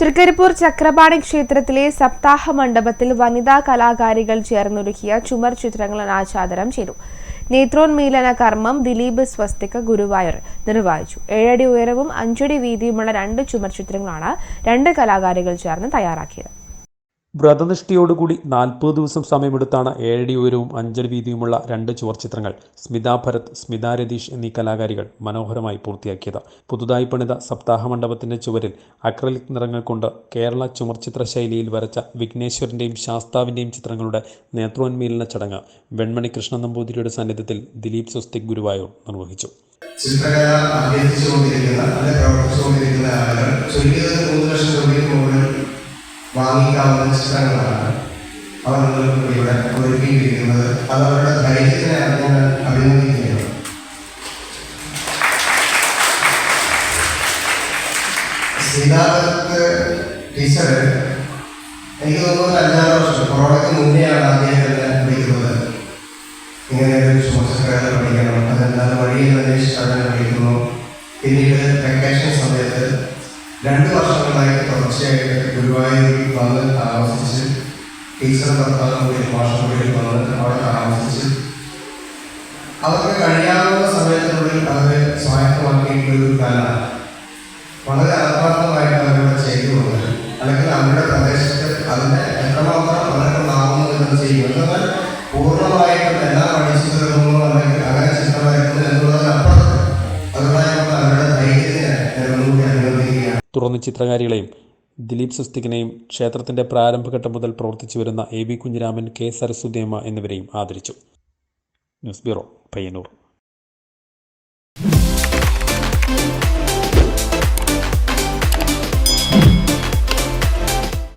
തൃക്കരിപ്പൂർ ചക്രപാണി ക്ഷേത്രത്തിലെ സപ്താഹ മണ്ഡപത്തിൽ വനിതാ കലാകാരികൾ ചേർന്നൊരുക്കിയ ചുമർ ചിത്രങ്ങൾ അനാച്ഛാദനം ചെയ്തു. നേത്രോന്മീലന കർമ്മം ദിലീപ് സ്വസ്തിക ഗുരുവായൂർ നിർവഹിച്ചു. ഏഴടി ഉയരവും അഞ്ചടി വീതിയുമുള്ള രണ്ട് ചുമർ ചിത്രങ്ങളാണ് രണ്ട് കലാകാരികൾ ചേർന്ന് തയ്യാറാക്കിയത്. വ്രതനിഷ്ഠയോടുകൂടി നാൽപ്പത് ദിവസം സമയമെടുത്താണ് ഏഴടി ഉയരവും അഞ്ചടി വീതിയുമുള്ള രണ്ട് ചുവർച്ചിത്രങ്ങൾ സ്മിത ഭരത് സ്മിത രതീഷ് എന്നീ കലാകാരികൾ മനോഹരമായി പൂർത്തിയാക്കിയത്. പുതുതായി പണിത സപ്താഹ മണ്ഡപത്തിന്റെ ചുവരിൽ അക്രലിക് നിറങ്ങൾ കൊണ്ട് കേരള ചുമർചിത്ര ശൈലിയിൽ വരച്ച വിഘ്നേശ്വരന്റെയും ശാസ്താവിന്റെയും ചിത്രങ്ങളുടെ നേത്രോന്മീലന ചടങ്ങ് വെൺമണി കൃഷ്ണ നമ്പൂതിരിയുടെ സാന്നിധ്യത്തിൽ ദിലീപ് സ്വസ്തിക് ഗുരുവായൂർ നിർവഹിച്ചു. ചിത്രകല അഭ്യസിച്ചുകൊണ്ടിരിക്കുന്ന അല്ലെ പ്രവർത്തിച്ചുകൊണ്ടിരിക്കുന്ന ആളുകൾ ചുരുങ്ങിയത് വാങ്ങിക്കാവുന്ന ചിത്രങ്ങളാണ് അവർ നിങ്ങൾക്ക് ഇവിടെ ഒരുക്കിയിരിക്കുന്നത്. അത് അവരുടെ ധൈര്യത്തിനെ ഞാൻ അഭിനന്ദിക്കുകയാണ് സീതാപത്ത് ടീച്ചർ എനിക്ക് തോന്നുന്നു അഞ്ചാറ് വർഷം കൊറോണയ്ക്ക് മുന്നെയാണ് ആദ്യം എന്നെ വിളിക്കുന്നത്. ഇങ്ങനെ ഒരു ശുഭസക്രത പഠിക്കണം അതെന്താണ് വഴിയിൽ അന്വേഷിച്ച് അവരെ പഠിക്കുന്നു പിന്നീട് വെക്കേഷൻ സമയത്ത് രണ്ട് വർഷങ്ങളായി തുടർച്ചയായിട്ട് ഗുരുവായൂരിൽ വന്ന് താമസിച്ച് ടീച്ചർ ഭർത്താവ് കൂടി മാഷം കൂടി വന്ന് അവിടെ താമസിച്ച് അവർക്ക് കഴിയാവുന്ന സമയത്തിനുള്ളിൽ അവരെ സ്വായത്തമാക്കിയിട്ടുള്ള ഒരു കല. വളരെ ആത്മാർത്ഥമായിട്ട് ചെയ്തു കൊണ്ട് അല്ലെങ്കിൽ അവരുടെ പ്രദേശത്ത് അതിനെ എത്രമാത്രം നാവുന്നു എന്ന് ചെയ്യുന്നത് പൂർണമായിട്ടും എല്ലാം മനുഷ്യരും അല്ലെങ്കിൽ തുടർന്ന് ചിത്രകാരികളെയും ദിലീപ് സുസ്തികനെയും ക്ഷേത്രത്തിന്റെ പ്രാരംഭഘട്ടം മുതൽ പ്രവർത്തിച്ചു വരുന്ന A B Kunhiraman K Saraswathiamma എന്നിവരെയും ആദരിച്ചു. News bureau Payyannur.